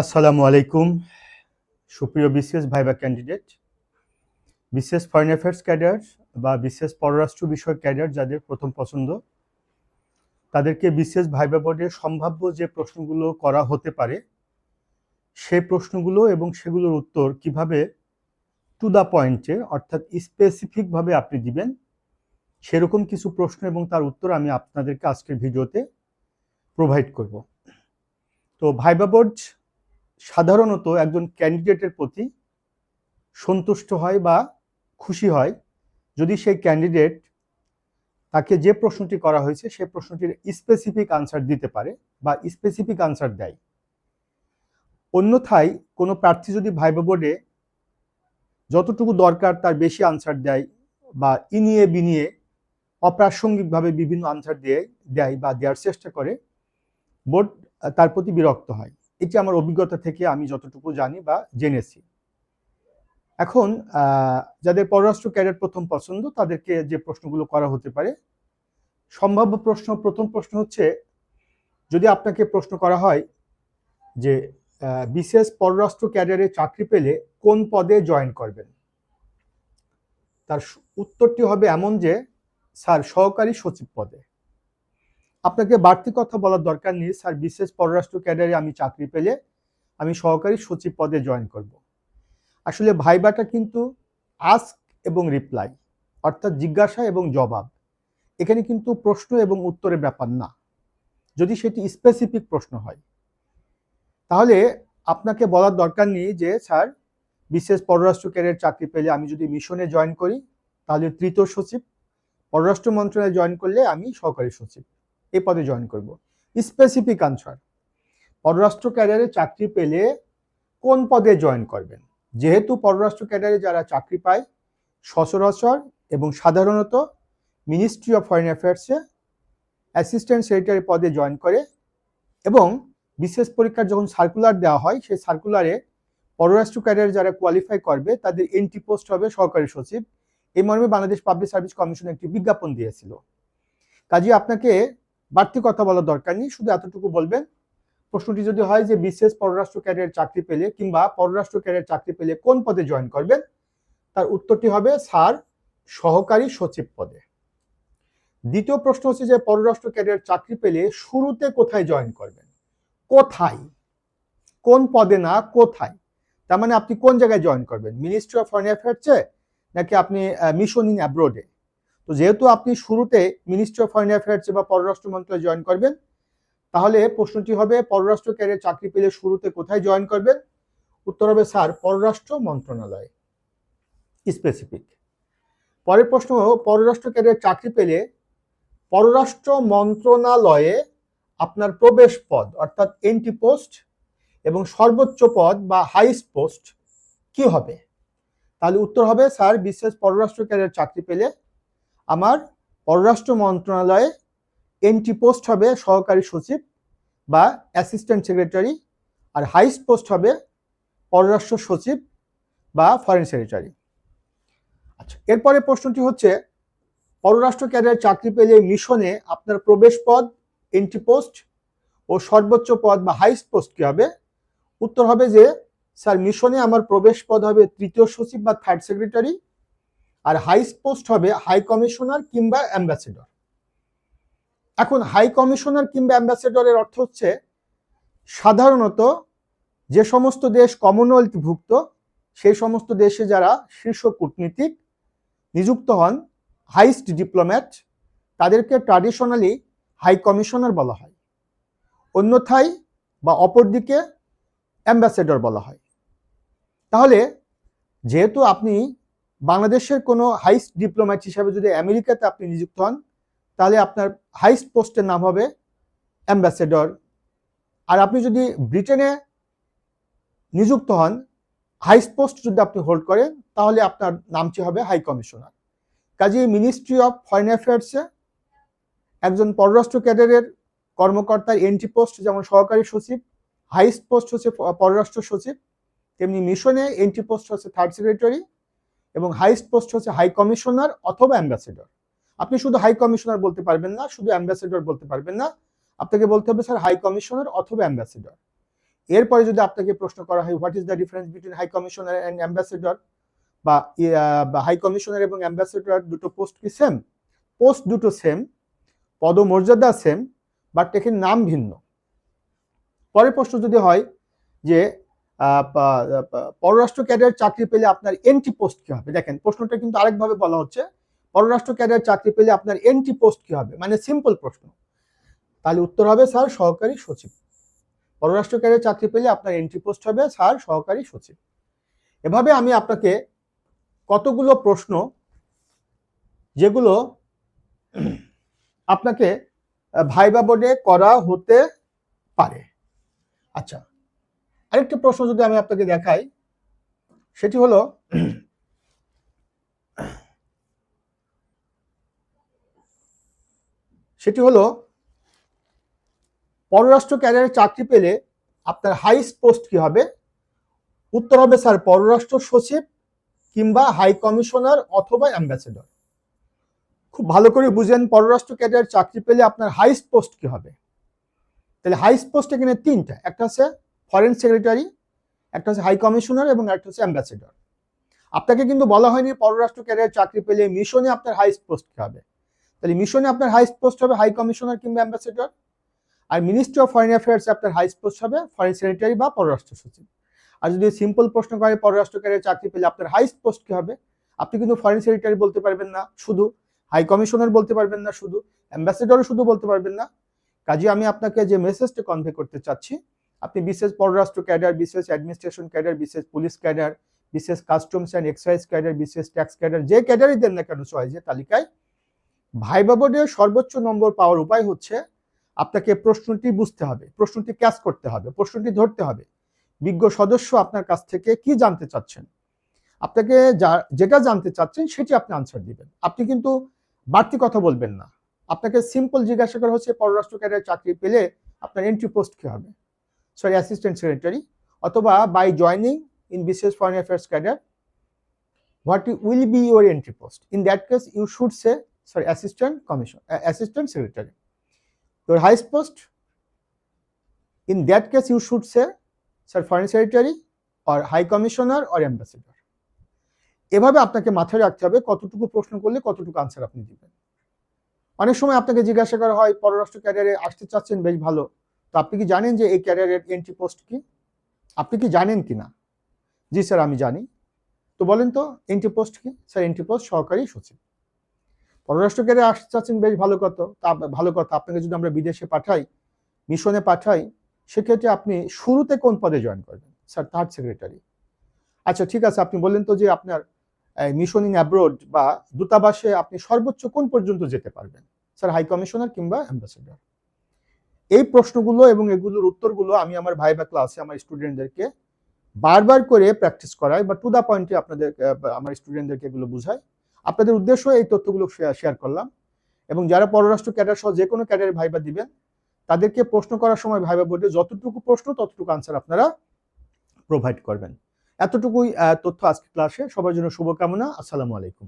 আসসালামু আলাইকুম। সুপ্রিয় BCS viva candidate, BCS foreign affairs cadre বা বিসিএস পররাষ্ট্র বিষয়ক ক্যাডার যাদের প্রথম পছন্দ, তাদেরকে বিসিএস ভাইবা বোর্ডের সম্ভাব্য যে প্রশ্নগুলো করা হতে পারে, সেই প্রশ্নগুলো এবং সেগুলোর উত্তর কীভাবে টু দ্য পয়েন্টে অর্থাৎ স্পেসিফিকভাবে আপনি দিবেন, সেরকম কিছু প্রশ্ন এবং তার উত্তর আমি আপনাদেরকে আজকের ভিডিওতে প্রোভাইড করব। তো ভাইবা বোর্ড সাধারণত একজন ক্যান্ডিডেটের প্রতি সন্তুষ্ট হয় বা খুশি হয় যদি সেই ক্যান্ডিডেট তাকে যে প্রশ্নটি করা হয়েছে সেই প্রশ্নটির স্পেসিফিক আনসার দিতে পারে বা স্পেসিফিক আনসার দেয়। অন্যথায় কোনো প্রার্থী যদি ভাইবা বোর্ডে যতটুকু দরকার তার বেশি আনসার দেয় বা ইনিয়ে বিনিয়ে অপ্রাসঙ্গিকভাবে বিভিন্ন আনসার দিয়ে দেয় বা দেওয়ার চেষ্টা করে, বোর্ড তার প্রতি বিরক্ত হয়। এটি আমার অভিজ্ঞতা থেকে আমি যতটুকু জানি বা জেনেছি। এখন যাদের পররাষ্ট্র ক্যাডার প্রথম পছন্দ, তাদেরকে যে প্রশ্নগুলো করা হতে পারে, সম্ভাব্য প্রশ্ন, প্রথম প্রশ্ন হচ্ছে, যদি আপনাকে প্রশ্ন করা হয় যে বিশেষ পররাষ্ট্র ক্যাডারে চাকরি পেলে কোন পদে জয়েন করবেন? তার উত্তরটি হবে এমন যে, স্যার, সহকারী সচিব পদে। আপনাকে বাড়তি কথা বলার দরকার নেই, স্যার। বিশেষ পররাষ্ট্র ক্যাডারে আমি চাকরি পেলে আমি সহকারী সচিব পদে জয়েন করব। আসলে ভাইবাটা কিন্তু আস্ক এবং রিপ্লাই, অর্থাৎ জিজ্ঞাসা এবং জবাব। এখানে কিন্তু প্রশ্ন এবং উত্তরের ব্যাপার না। যদি সেটি স্পেসিফিক প্রশ্ন হয়। তাহলে আপনাকে বলার দরকার নেই যে, স্যার, বিশেষ পররাষ্ট্র ক্যাডারের চাকরি পেলে আমি যদি মিশনে জয়েন করি, তাহলে তৃতীয় সচিব। পররাষ্ট্র মন্ত্রণালয়ে জয়েন করলে আমি সহকারী সচিব। এই পদে জয়েন করব। স্পেসিফিক আনসার পররাষ্ট্র ক্যাডারে চাকরি পেলে কোন পদে জয়েন করবেন? যেহেতু পররাষ্ট্র ক্যাডারে যারা চাকরি পায়, সচরাচর এবং সাধারণত মিনিস্ট্রি অফ ফরেন অ্যাফেয়ার্সে অ্যাসিস্ট্যান্ট সেক্রেটারি পদে জয়েন করে এবং বিশেষ পরীক্ষার যখন সার্কুলার দেওয়া হয়, সেই সার্কুলারে পররাষ্ট্র ক্যাডারে যারা কোয়ালিফাই করবে, তাদের এন্ট্রি পোস্ট হবে সহকারী সচিব। এই মর্মে বাংলাদেশ পাবলিক সার্ভিস কমিশন একটি বিজ্ঞাপন দিয়েছিল। কাজে আপনাকে বাড়তি কথা বলার দরকার নেই, শুধু এতটুকু বলবেন, প্রশ্নটি যদি হয় যে বিশেষ পররাষ্ট্র ক্যারিয়ার চাকরি পেলে কিংবা পররাষ্ট্র ক্যারিয়ার চাকরি পেলে কোন পদে জয়েন করবেন, তার উত্তরটি হবে স্যার সহকারী সচিব পদে। দ্বিতীয় প্রশ্ন হচ্ছে যে পররাষ্ট্র ক্যারিয়ার চাকরি পেলে শুরুতে কোথায় জয়েন করবেন? কোথায়? কোন পদে না, কোথায়? তার মানে আপনি কোন জায়গায় জয়েন করবেন? মিনিস্ট্রি অফ ফরেন অ্যাফেয়ার্সে নাকি আপনি মিশন ইন অ্যাব্রোডে তো যেহেতু আপনি শুরুতে মিনিস্ট্রি অফ ফরেন অ্যাফেয়ার্স বা পররাষ্ট্র মন্ত্রণালয়ে জয়েন করবেন, তাহলে প্রশ্নটি হবে, পররাষ্ট্র ক্যারিয়ার চাকরি পেলে শুরুতে কোথায় জয়েন করবেন? উত্তর হবে, স্যার, পররাষ্ট্র মন্ত্রণালয় স্পেসিফিক পরের প্রশ্ন, পররাষ্ট্র ক্যারিয়ার চাকরি পেলে পররাষ্ট্র মন্ত্রণালয়ে আপনার প্রবেশ পদ, অর্থাৎ এন্ট্রি পোস্ট এবং সর্বোচ্চ পদ বা হাইস্ট পোস্ট কি হবে? তাহলে উত্তর হবে, স্যার, বিশেষ পররাষ্ট্র ক্যারিয়ার চাকরি পেলে আমার পররাষ্ট্র মন্ত্রণালয়ে এন্ট্রি পোস্ট হবে সহকারী সচিব বা অ্যাসিস্ট্যান্ট সেক্রেটারি আর হাইস্ট পোস্ট হবে পররাষ্ট্র সচিব বা ফরেন সেক্রেটারি আচ্ছা এরপরে প্রশ্নটি হচ্ছে, পররাষ্ট্র ক্যারিয়ার চাকরি পেলে মিশনে আপনার প্রবেশ পদ এন্ট্রি পোস্ট ও সর্বোচ্চ পদ বা হাইস্ট পোস্ট কি হবে? উত্তর হবে যে, স্যার, মিশনে আমার প্রবেশ পদ হবে তৃতীয় সচিব বা থার্ড সেক্রেটারি আর হাইস্ট পোস্ট হবে হাই কমিশনার কিংবা অ্যাম্বাসেডর এখন হাই কমিশনার কিংবা অ্যাম্বাসেডরের অর্থ হচ্ছে সাধারণত যে সমস্ত দেশ কমনওয়েলথভুক্ত সেই সমস্ত দেশে যারা শীর্ষ কূটনীতিক নিযুক্ত হন হাইস্ট ডিপ্লোম্যাট তাদেরকে ট্র্যাডিশনালি হাই কমিশনার বলা হয়। অন্যথায় বা অপরদিকে অ্যাম্বাসেডর বলা হয়। তাহলে যেহেতু আপনি বাংলাদেশের কোনো হাইস্ট ডিপ্লোম্যাট হিসাবে যদি আমেরিকাতে আপনি নিযুক্ত হন, তাহলে আপনার হাইস্ট পোস্টের নাম হবে অ্যাম্বাসেডর। আর আপনি যদি ব্রিটেনে নিযুক্ত হন, হাইস্ট পোস্ট যদি আপনি হোল্ড করেন, তাহলে আপনার নামটি হবে? High commissioner. কাজে মিনিস্ট্রি অফ ফরেন অ্যাফেয়ার্সে একজন পররাষ্ট্র ক্যাডারের কর্মকর্তার এন্ট্রি পোস্ট যেমন সহকারী সচিব, হাইস্ট পোস্ট হচ্ছে পররাষ্ট্র সচিব, তেমনি মিশনে এন্ট্রি পোস্ট হচ্ছে থার্ড সেক্রেটারি এবং হাইস্ট পোস্ট হচ্ছে হাই কমিশনার অথবা অ্যাম্বাসেডর আপনি শুধু হাই কমিশনার বলতে পারবেন না, শুধু অ্যাম্বাসেডর বলতে পারবেন না, আপনাকে বলতে হবে, স্যার হাই কমিশনার অথবা অ্যাম্বাসেডর এরপরে যদি আপনাকে প্রশ্ন করা হয় what is the difference between high commissioner and ambassador বা হাই কমিশনার এবং অ্যাম্বাসেডর দুটো পোস্ট কি সেম পোস্ট দুটো সেম পদমর্যাদা সেম বাট এখানে নাম ভিন্ন। পরের প্রশ্ন যদি হয় যে পররাষ্ট্র ক্যাডার চাকরি পেলে আপনার এন্ট্রি পোস্ট কি হবে? দেখেন, প্রশ্নটা কিন্তু আরেকভাবে বলা হচ্ছে, পররাষ্ট্র ক্যাডার চাকরি পেলে আপনার এন্ট্রি পোস্ট কি হবে? মানে সিম্পল প্রশ্ন। তাহলে উত্তর হবে, স্যার, সহকারী সচিব। পররাষ্ট্র ক্যাডার চাকরি পেলে আপনার এন্ট্রি পোস্ট হবে, স্যার, সহকারী সচিব। এভাবে আমি আপনাকে কতগুলো প্রশ্ন, যেগুলো আপনাকে ভাইবা বোর্ডে করা হতে পারে। আচ্ছা আরেকটা প্রশ্ন যদি আমি আপনাকে দেখাই, সেটি হলো সেটি হলো, পররাষ্ট্র ক্যারিয়ারে চাকরি পেলে আপনার হাইস্ট পোস্ট কি হবে? উত্তর হবে, স্যার, পররাষ্ট্র সচিব কিংবা হাই কমিশনার অথবা অ্যাম্বাসেডর খুব ভালো করে বুঝেন, পররাষ্ট্র ক্যারিয়ার চাকরি পেলে আপনার হাইস্ট পোস্ট কি হবে? তাহলে হাইস্ট পোস্ট এখানে তিনটা, একটা হচ্ছে ফরেন সেক্রেটারি একটা হচ্ছে হাই কমিশনার এবং একটা হচ্ছে অ্যাম্বাসেডর আপনাকে কিন্তু বলা হয়নি পররাষ্ট্র ক্যারিয়ার চাকরি পেলে মিশনে আপনার হাইস্ট পোস্ট হবে। তাহলে মিশনে আপনার হাইস্ট পোস্ট হবে হাই কমিশনার কিংবা অ্যাম্বাসেডর আর মিনিস্ট্রি অফ ফরেন অ্যাফেয়ার্স আপনার হাইস্ট পোস্ট হবে ফরেন সেক্রেটারি বা পররাষ্ট্র সচিব। আর যদি সিম্পল প্রশ্ন করে পররাষ্ট্র ক্যারিয়ার চাকরি পেলে আপনার হাইস্ট পোস্ট কি হবে, আপনি কিন্তু ফরেন সেক্রেটারি বলতে পারবেন না, শুধু হাই কমিশনার বলতে পারবেন না, শুধু অ্যাম্বাসেডরও শুধু বলতে পারবেন না। কাজে আমি আপনাকে যে মেসেজটা কনভে করতে চাচ্ছি আপনি বিশেষ পররাষ্ট্র ক্যাডার, বিশেষ অ্যাডমিনিস্ট্রেশন ক্যাডার, বিশেষ পুলিশ ক্যাডার, বিশেষ কাস্টমস অ্যান্ড এক্সাইজ ক্যাডার, বিশেষ ট্যাক্স ক্যাডার, যে ক্যাডারই দেন না কেন চয়েসের তালিকায় ভাইবা বোর্ডের সর্বোচ্চ নম্বর পাওয়ার উপায় হচ্ছে আপনাকে প্রশ্নটি বুঝতে হবে, প্রশ্নটি ক্যাচ করতে হবে, প্রশ্নটি ধরতে হবে। বিজ্ঞ সদস্য আপনার কাছ থেকে কি জানতে চাচ্ছেন? আপনাকে যেটা জানতে চাচ্ছেন সেটি আপনি আনসার দিবেন। আপনি কিন্তু বাড়তি কথা বলবেন না। আপনাকে সিম্পল জিজ্ঞাসা করা হচ্ছে পররাষ্ট্র ক্যাডার চাকরি পেলে আপনার এন্ট্রি পোস্ট কি হবে? সরি অ্যাসিস্ট্যান্ট সেক্রেটারি অথবা বাই জয়নিং ইন বিশেষ foreign affairs cadre what will be your entry post in that case you should say sorry assistant commission assistant secretary your highest post in that case you should say sir foreign secretary or high commissioner or ambassador. এভাবে আপনাকে মাথায় রাখতে হবে, কতটুকু প্রশ্ন করলে কতটুকু answer আপনি দিবেন। অনেক সময় আপনাকে জিজ্ঞাসা করা হয়, পররাষ্ট্র ক্যারিয়ারে আসতে চাচ্ছেন, বেশ ভালো। তো আপনি কি জানেন যে এই ক্যারিয়ারের এন্ট্রি পোস্ট কি? আপনি কি জানেন কি না? জি স্যার, আমি জানি। তো বলেন তো এন্ট্রি পোস্ট কি? স্যার এন্ট্রি পোস্ট সহকারী সচিব। পররাষ্ট্র ক্যারিয়ার আসতে চাচ্ছেন, বেশ ভালো কথা। তা ভালো কথা, আপনাকে যদি আমরা বিদেশে পাঠাই মিশনে পাঠাই, সেক্ষেত্রে আপনি শুরুতে কোন পদে জয়েন করবেন? স্যার থার্ড সেক্রেটারি আচ্ছা ঠিক আছে, আপনি বললেন তো যে আপনার মিশন ইন অ্যাব্রোড বা দূতাবাসে আপনি সর্বোচ্চ কোন পর্যন্ত যেতে পারবেন? স্যার হাই কমিশনার কিংবা অ্যাম্বাসেডর এই প্রশ্নগুলো এবং এগুলোর উত্তরগুলো আমি আমার ভাইবা ক্লাসে আমার স্টুডেন্টদেরকে বারবার করে প্র্যাকটিস করাই বা টু দা পয়েন্টে আপনাদের আমার স্টুডেন্টদেরকে এগুলো বুঝাই। আপনাদের উদ্দেশ্য এই তথ্যগুলো শেয়ার করলাম এবং যারা পররাষ্ট্র ক্যাডার সহ যে কোনো ক্যাডারে ভাইবা দিবেন, তাদেরকে প্রশ্ন করার সময় ভাইবা বোর্ডে যতটুকু প্রশ্ন, ততটুকু আনসার আপনারা প্রোভাইড করবেন। এতটুকুই তথ্য আজকে ক্লাসে সবার জন্য শুভকামনা। আসসালামু আলাইকুম।